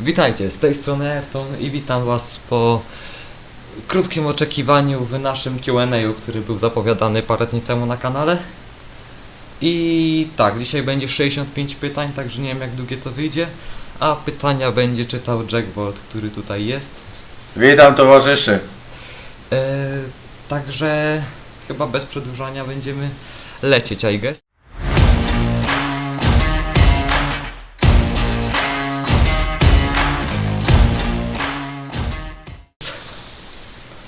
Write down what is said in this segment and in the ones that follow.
Witajcie, z tej strony Ayrton i witam was po krótkim oczekiwaniu w naszym Q&A, który był zapowiadany parę dni temu na kanale. I tak, dzisiaj będzie 65 pytań, także nie wiem jak długie to wyjdzie, a pytania będzie czytał Jack Bolt, który tutaj jest. Witam towarzyszy. Eee, także chyba bez przedłużania będziemy lecieć, I guess.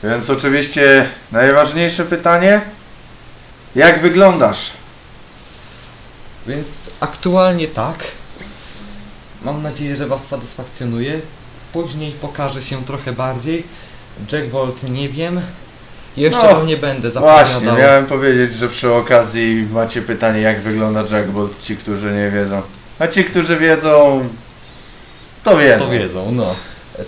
Więc oczywiście najważniejsze pytanie. Jak wyglądasz? Więc aktualnie tak. Mam nadzieję, że Was satysfakcjonuje. Później pokaże się trochę bardziej. Jack Bolt nie wiem. Jeszcze No, Wam nie będę Właśnie, zapowiadał. miałem powiedzieć, że przy okazji macie pytanie, jak wygląda Jackbolt, ci, którzy nie wiedzą. A ci, którzy wiedzą, to wiedzą. To wiedzą, no.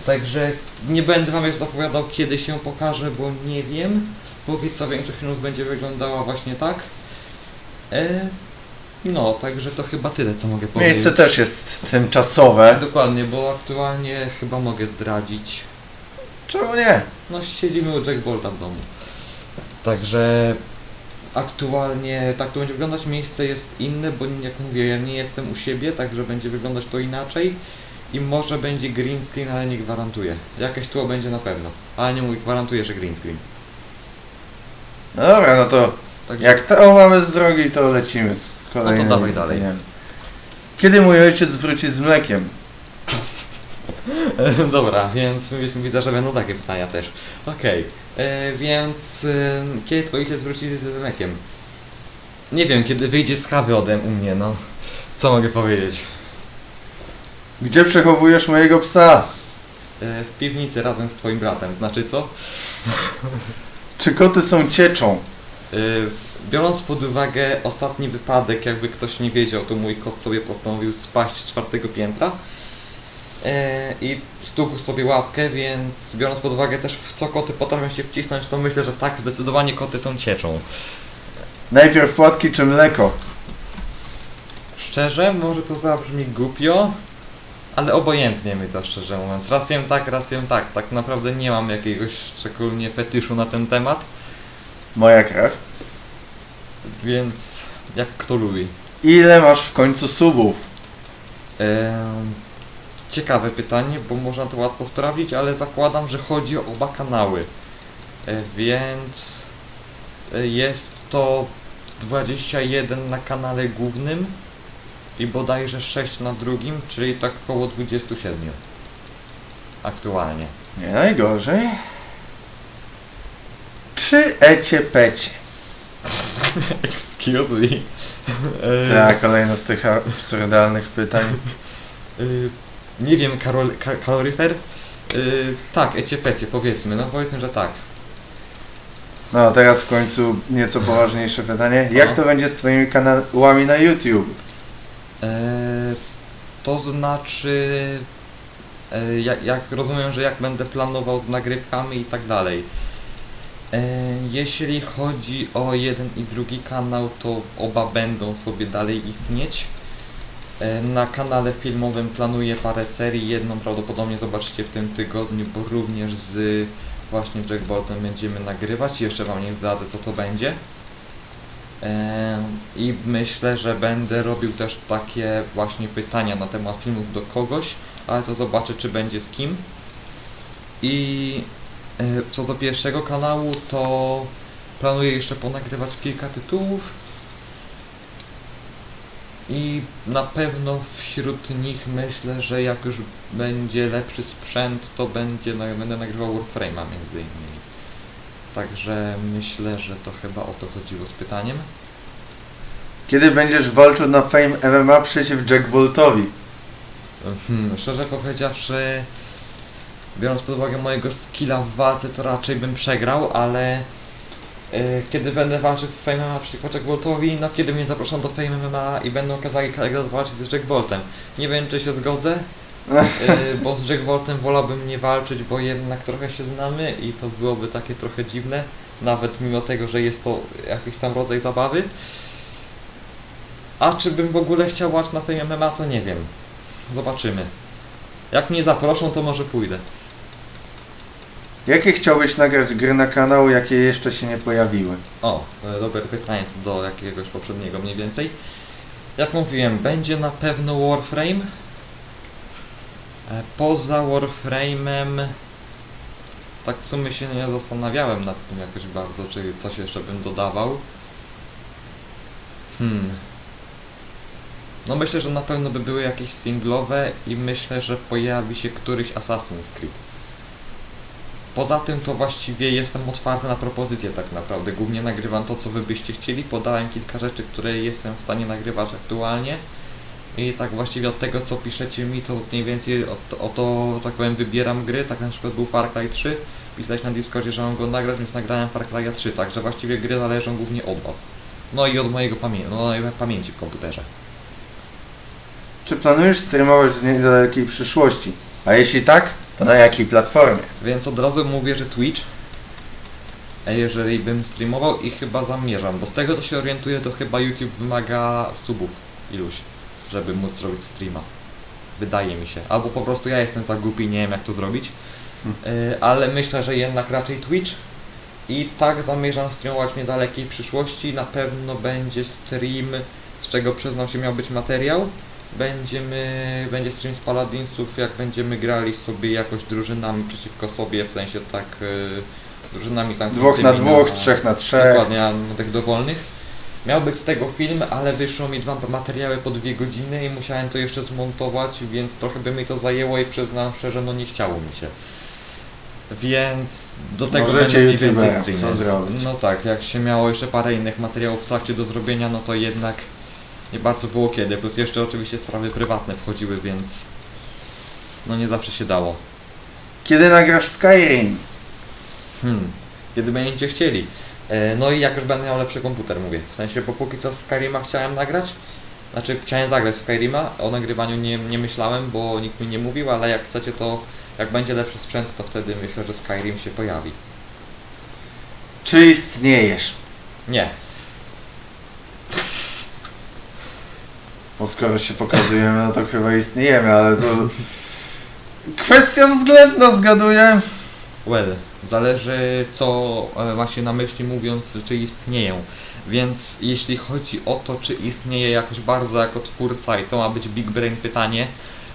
Także nie będę Wam już zapowiadał, kiedy się pokaże, bo nie wiem. Póki co większość filmów będzie wyglądała właśnie tak. E, no, także to chyba tyle, co mogę powiedzieć. Miejsce też jest tymczasowe. Dokładnie, bo aktualnie chyba mogę zdradzić. Czemu nie? No siedzimy u Jack Bolta w domu. Także aktualnie tak to będzie wyglądać. Miejsce jest inne, bo jak mówię, ja nie jestem u siebie, także będzie wyglądać to inaczej. I może będzie green screen, ale nie gwarantuję. Jakieś tło będzie na pewno. Ale nie mówię, gwarantuję, że green screen. No dobra, no to Także jak to mamy z drogi, to lecimy z kolejnym. No dawaj dalej. pytaniem. Kiedy mój ojciec wróci z mlekiem? Dobra, więc wiesz- widzę, że będą takie pytania też. Okej, e, więc e, kiedy twoi ojciec wróci z Remekiem? Nie wiem, kiedy wyjdzie z kawy ode u mnie, no. Co mogę powiedzieć? Gdzie przechowujesz mojego psa? E, w piwnicy razem z twoim bratem, znaczy co? Czy koty są cieczą? E, biorąc pod uwagę ostatni wypadek, jakby ktoś nie wiedział, to mój kot sobie postanowił spaść z czwartego piętra e, i stukł sobie łapkę, więc biorąc pod uwagę też w co koty potrafią się wcisnąć, to myślę, że tak, zdecydowanie koty są cieczą. Najpierw płatki czy mleko? Szczerze, może to zabrzmi głupio, ale obojętnie mi to szczerze mówiąc. Raz jem tak, raz jem tak. Tak naprawdę nie mam jakiegoś szczególnie fetyszu na ten temat, Moja krew. więc jak kto lubi. Ile masz w końcu subów? Em, ciekawe pytanie, bo można to łatwo sprawdzić, ale zakładam, że chodzi o oba kanały. E, więc e, jest to 21 na kanale głównym i bodajże 6 na drugim, czyli tak około 27 aktualnie. Nie najgorzej. Czy ecie pecie? Excuse me. Tak, kolejno z tych absurdalnych pytań. y, nie wiem, karol, ka, kaloryfer? Y, tak, ecie pecie, powiedzmy, no powiedzmy, że tak. No, teraz w końcu nieco poważniejsze pytanie. Jak No. to będzie z twoimi kanałami na YouTube? E, to znaczy, e, jak, jak rozumiem, że jak będę planował z nagrywkami i tak dalej. E, jeśli chodzi o jeden i drugi kanał, to oba będą sobie dalej istnieć. Na kanale filmowym planuję parę serii. Jedną prawdopodobnie zobaczycie w tym tygodniu, bo również z właśnie Jack Boltem będziemy nagrywać. Jeszcze Wam nie zdradzę co to będzie. I myślę, że będę robił też takie właśnie pytania na temat filmów do kogoś, ale to zobaczę, czy będzie z kim. I e, co do pierwszego kanału, to planuję jeszcze ponagrywać kilka tytułów. I na pewno wśród nich myślę, że jak już będzie lepszy sprzęt, to będzie, no, będę nagrywał Warframe'a między innymi. Także myślę, że to chyba o to chodziło z pytaniem. Kiedy będziesz walczył na Fame MMA przeciw Jack Boltowi? Hmm, szczerze powiedziawszy, biorąc pod uwagę mojego skilla w walce, to raczej bym przegrał, ale e, kiedy będę walczył w Fame MMA przeciwko Jack Boltowi, no kiedy mnie zaproszą do Fame MMA i będą kazali walczyć z Jack Boltem. Nie wiem, czy się zgodzę, bo z Jack Boltem wolałbym nie walczyć, bo jednak trochę się znamy i to byłoby takie trochę dziwne, nawet mimo tego, że jest to jakiś tam rodzaj zabawy. A czy bym w ogóle chciał walczyć na Fame MMA, to nie wiem. Zobaczymy. Jak mnie zaproszą, to może pójdę. Jakie chciałbyś nagrać gry na kanał, jakie jeszcze się nie pojawiły? O, e, dobre pytanie co do jakiegoś poprzedniego mniej więcej. Jak mówiłem, będzie na pewno Warframe. E, Poza Warframe'em tak w sumie się nie zastanawiałem nad tym jakoś bardzo, czy coś jeszcze bym dodawał. Hmm. No myślę, że na pewno by były jakieś singlowe i myślę, że pojawi się któryś Assassin's Creed. Poza tym to właściwie jestem otwarty na propozycje tak naprawdę. Głównie nagrywam to, co wy byście chcieli. Podałem kilka rzeczy, które jestem w stanie nagrywać aktualnie. I tak właściwie od tego, co piszecie mi, to mniej więcej o, o to, tak powiem, wybieram gry. Tak na przykład był Far Cry 3. Pisałeś na Discordzie, że mam go nagrać, więc nagrałem Far Cry 3. Także właściwie gry zależą głównie od was. No i od mojego pamię no, i pamięci w komputerze. Czy planujesz streamować w niedalekiej przyszłości? A jeśli tak, to na jakiej platformie? Więc od razu mówię, że Twitch. A jeżeli bym streamował i chyba zamierzam, bo z tego to się orientuję, to chyba YouTube wymaga subów iluś, żeby móc zrobić streama. Wydaje mi się. Albo po prostu ja jestem za głupi i nie wiem jak to zrobić. Yy, ale myślę, że jednak raczej Twitch. I tak zamierzam streamować w niedalekiej przyszłości. Na pewno będzie stream, z czego przyznam się miał być materiał. Będziemy, będzie stream z Paladinsów, jak będziemy grali sobie jakoś drużynami przeciwko sobie, w sensie tak yy, drużynami tam Dwóch na dwóch, trzech na trzech. Dokładnie, na na tych dowolnych. Miał być z tego film, ale wyszło mi dwa materiały po dwie godziny i musiałem to jeszcze zmontować, więc trochę by mi to zajęło i przyznam szczerze, no nie chciało mi się. Więc do tego Możecie będą mniej więcej streamy. zrobić? No tak, jak się miało jeszcze parę innych materiałów w trakcie do zrobienia, no to jednak nie bardzo było kiedy. Plus jeszcze oczywiście sprawy prywatne wchodziły, więc no nie zawsze się dało. Kiedy nagrasz Skyrim? Hmm, kiedy będziecie chcieli. E, no i jak już będę miał lepszy komputer, mówię. W sensie, bo póki co Skyrima chciałem nagrać. Znaczy, chciałem zagrać w Skyrima. O nagrywaniu nie, nie myślałem, bo nikt mi nie mówił, ale jak chcecie, to jak będzie lepszy sprzęt, to wtedy myślę, że Skyrim się pojawi. Czy istniejesz? Nie. Bo skoro się pokazujemy, no to chyba istniejemy, ale to... Kwestia względna, zgaduję. Well, zależy co e, właśnie na myśli mówiąc, czy istnieją. Więc jeśli chodzi o to, czy istnieje jakoś bardzo jako twórca i to ma być big brain pytanie,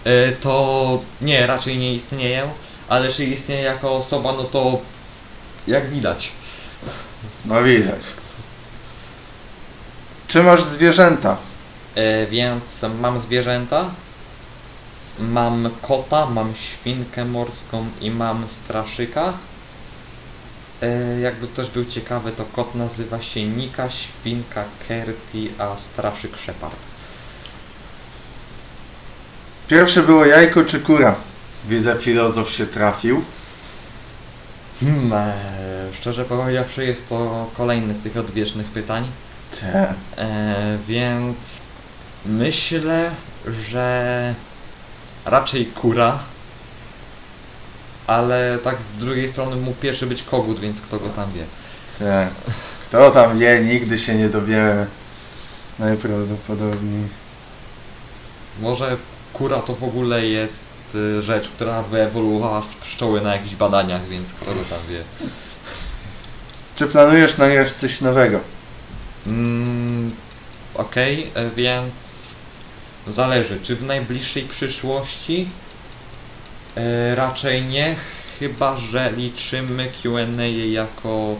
e, to nie, raczej nie istnieję, ale czy istnieje jako osoba, no to jak widać. No widać. Czy masz zwierzęta? E, więc mam zwierzęta, mam kota, mam świnkę morską i mam straszyka. E, jakby ktoś był ciekawy, to kot nazywa się Nika, świnka Kerti, a straszyk Shepard. Pierwsze było jajko czy kura? Widzę, filozof się trafił. Hmm, e, szczerze powiedziawszy, jest to kolejny z tych odwiecznych pytań. Te. E, więc myślę, że raczej kura. Ale tak z drugiej strony mógł pierwszy być kogut, więc kto go tam wie. Te. Kto tam wie, nigdy się nie dowiemy. Najprawdopodobniej. Może kura to w ogóle jest y, rzecz, która wyewoluowała z pszczoły na jakichś badaniach, więc kto go tam wie. Czy planujesz nagrać coś nowego? Mm, Okej, e, więc zależy, czy w najbliższej przyszłości? E, raczej nie, chyba że liczymy Q&A jako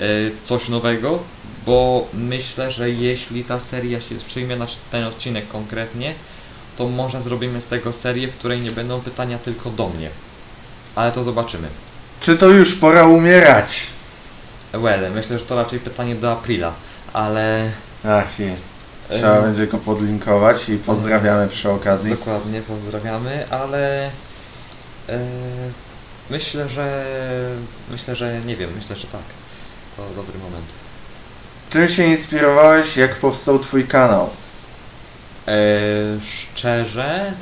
e, coś nowego, bo myślę, że jeśli ta seria się przyjmie, nasz ten odcinek konkretnie, to może zrobimy z tego serię, w której nie będą pytania tylko do mnie. Ale to zobaczymy. Czy to już pora umierać? Well, myślę, że to raczej pytanie do Aprila, ale Ach, jest. Trzeba będzie go podlinkować i pozdrawiamy przy okazji. Dokładnie, pozdrawiamy, ale e, myślę, że myślę, że nie wiem, myślę, że tak. To dobry moment. Czym się inspirowałeś, jak powstał twój kanał? E, szczerze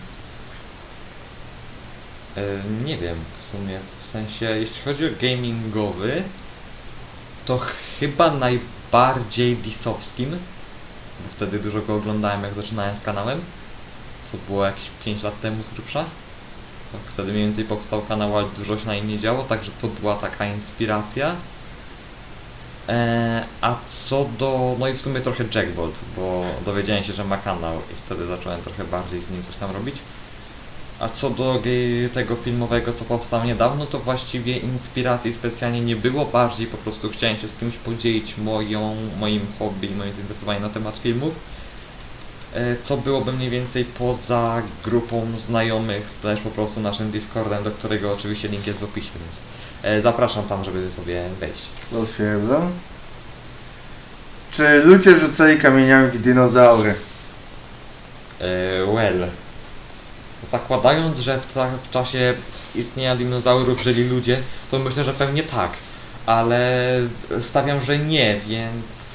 e, nie wiem w sumie, w sensie jeśli chodzi o gamingowy to chyba najbardziej disowskim, wtedy dużo go oglądałem jak zaczynałem z kanałem, co było jakieś 5 lat temu z grubsza. Tak, Wtedy mniej więcej powstał kanał, ale dużo się na nim nie działo, także to była taka inspiracja. E, a co do, no i w sumie trochę Jackbolt, bo dowiedziałem się, że ma kanał i wtedy zacząłem trochę bardziej z nim coś tam robić. A co do tego filmowego, co powstał niedawno, to właściwie inspiracji specjalnie nie było, bardziej po prostu chciałem się z kimś podzielić moją, moim hobby i moim zainteresowaniem na temat filmów. E, Co byłoby mniej więcej poza grupą znajomych, też po prostu naszym Discordem, do którego oczywiście link jest w opisie, więc e, zapraszam tam, żeby sobie wejść. Potwierdzam. Czy ludzie rzucali kamieniami w dinozaury? E, well. Zakładając, że w, ca- w czasie istnienia dinozaurów żyli ludzie, to myślę, że pewnie tak. Ale stawiam, że nie, więc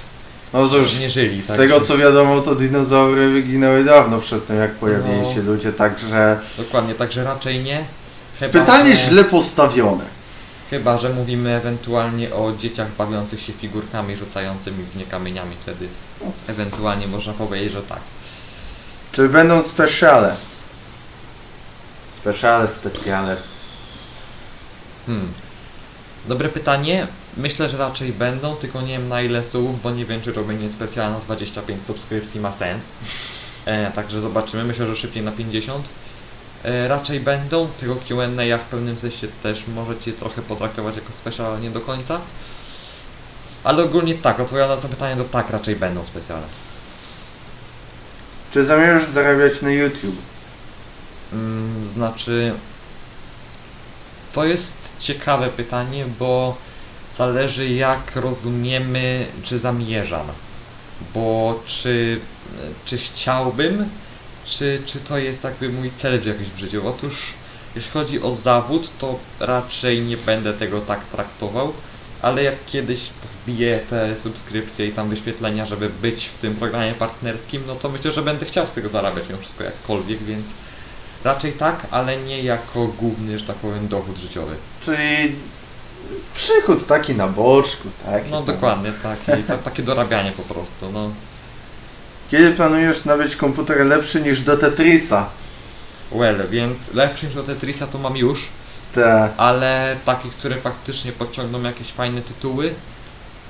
No cóż, Nie żyli, z tak. tego co wiadomo, to dinozaury wyginęły dawno przed tym, jak pojawili No. się ludzie, także dokładnie, także raczej nie. Chyba, pytanie że, źle postawione. Chyba, że mówimy ewentualnie o dzieciach bawiących się figurkami rzucającymi w nie kamieniami, wtedy ewentualnie można powiedzieć, że tak. Czy będą specjale? Specjale, specjale. Hmm. Dobre pytanie. Myślę, że raczej będą, tylko nie wiem na ile słów, bo nie wiem, czy robienie specjalne na 25 subskrypcji ma sens. E, także zobaczymy. Myślę, że szybciej na 50. E, raczej będą. Tego Q&A w pewnym sensie też możecie trochę potraktować jako special, ale nie do końca. Ale ogólnie tak, odpowiadając na pytanie, to tak, raczej będą specjalne. Czy zamierzasz zarabiać na YouTube? Mm, znaczy, to jest ciekawe pytanie, bo zależy jak rozumiemy, czy zamierzam. Bo czy, czy chciałbym, czy, czy to jest jakby mój cel w jakimś w życiu. Otóż, jeśli chodzi o zawód, to raczej nie będę tego tak traktował, ale jak kiedyś wbiję te subskrypcje i tam wyświetlenia, żeby być w tym programie partnerskim, no to myślę, że będę chciał z tego zarabiać mimo wszystko jakkolwiek, więc raczej tak, ale nie jako główny, że tak powiem, dochód życiowy. Czyli przychód taki na boczku, tak? No dokładnie, takie, ta, takie dorabianie po prostu, no. Kiedy planujesz nabyć komputer lepszy niż do Tetrisa? Well, więc lepszy niż do Tetrisa to mam już, Te. ale takich, które faktycznie podciągną jakieś fajne tytuły,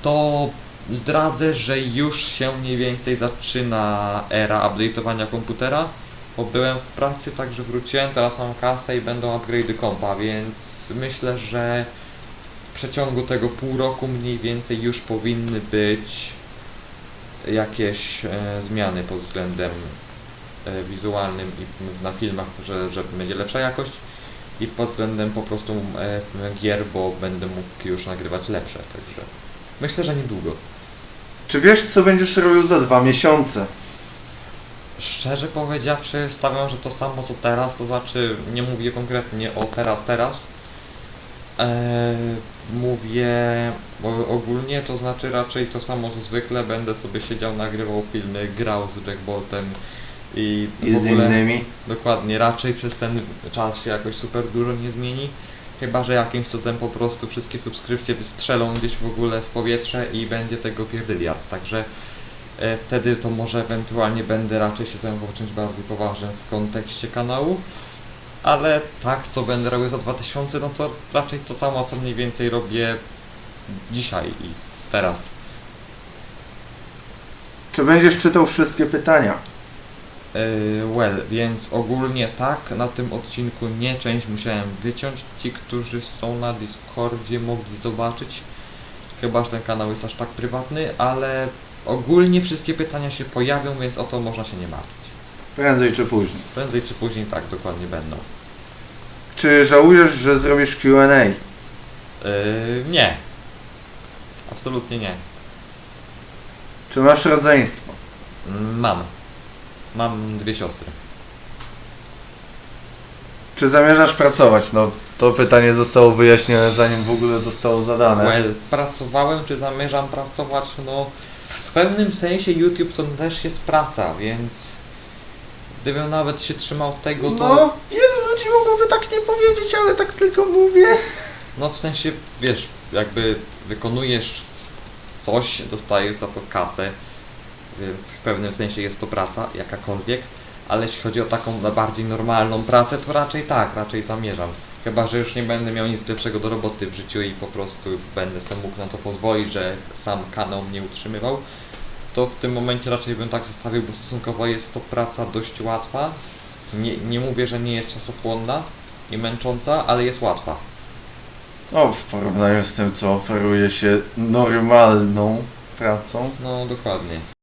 to zdradzę, że już się mniej więcej zaczyna era update'owania komputera, bo byłem w pracy, także wróciłem, teraz mam kasę i będą upgrade'y kompa, więc myślę, że w przeciągu tego pół roku mniej więcej już powinny być jakieś e, zmiany pod względem e, wizualnym i na filmach, że, że będzie lepsza jakość i pod względem po prostu e, gier, bo będę mógł już nagrywać lepsze, także myślę, że niedługo. Czy wiesz, co będziesz robił za dwa miesiące? Szczerze powiedziawszy, stawiam, że to samo co teraz, to znaczy nie mówię konkretnie o teraz, teraz. Eee, mówię bo ogólnie, to znaczy raczej to samo co zwykle, będę sobie siedział, nagrywał filmy, grał z Jackboltem i, I w z ogóle innymi? dokładnie, raczej przez ten czas się jakoś super dużo nie zmieni. Chyba, że jakimś cudem po prostu wszystkie subskrypcje wystrzelą gdzieś w ogóle w powietrze i będzie tego pierdyliard, także wtedy to może ewentualnie będę raczej się zajmował czymś bardziej poważnym w kontekście kanału. Ale tak, co będę robił za 2000, no to raczej to samo, co mniej więcej robię dzisiaj i teraz. Czy będziesz czytał wszystkie pytania? Yy, well, więc ogólnie tak, na tym odcinku nie, część musiałem wyciąć. Ci, którzy są na Discordzie mogli zobaczyć, chyba, że ten kanał jest aż tak prywatny, ale ogólnie wszystkie pytania się pojawią, więc o to można się nie martwić. Prędzej czy później. Prędzej czy później tak, dokładnie będą. Czy żałujesz, że zrobisz Q&A? Yy, nie. Absolutnie nie. Czy masz rodzeństwo? Mam. Mam dwie siostry. Czy zamierzasz pracować? No, to pytanie zostało wyjaśnione zanim w ogóle zostało zadane. Well, pracowałem, czy zamierzam pracować? No, w pewnym sensie YouTube to też jest praca, więc gdybym nawet się trzymał tego, to No, wielu ludzi mogłoby tak nie powiedzieć, ale tak tylko mówię. no w sensie, wiesz, jakby wykonujesz coś, dostajesz za to kasę, więc w pewnym sensie jest to praca, jakakolwiek, ale jeśli chodzi o taką bardziej normalną pracę, to raczej tak, raczej zamierzam. Chyba, że już nie będę miał nic lepszego do roboty w życiu i po prostu będę sobie mógł na to pozwolić, że sam kanał mnie utrzymywał, to w tym momencie raczej bym tak zostawił, bo stosunkowo jest to praca dość łatwa. Nie, nie mówię, że nie jest czasochłonna i męcząca, ale jest łatwa. No, w porównaniu z tym, co oferuje się normalną pracą. No dokładnie.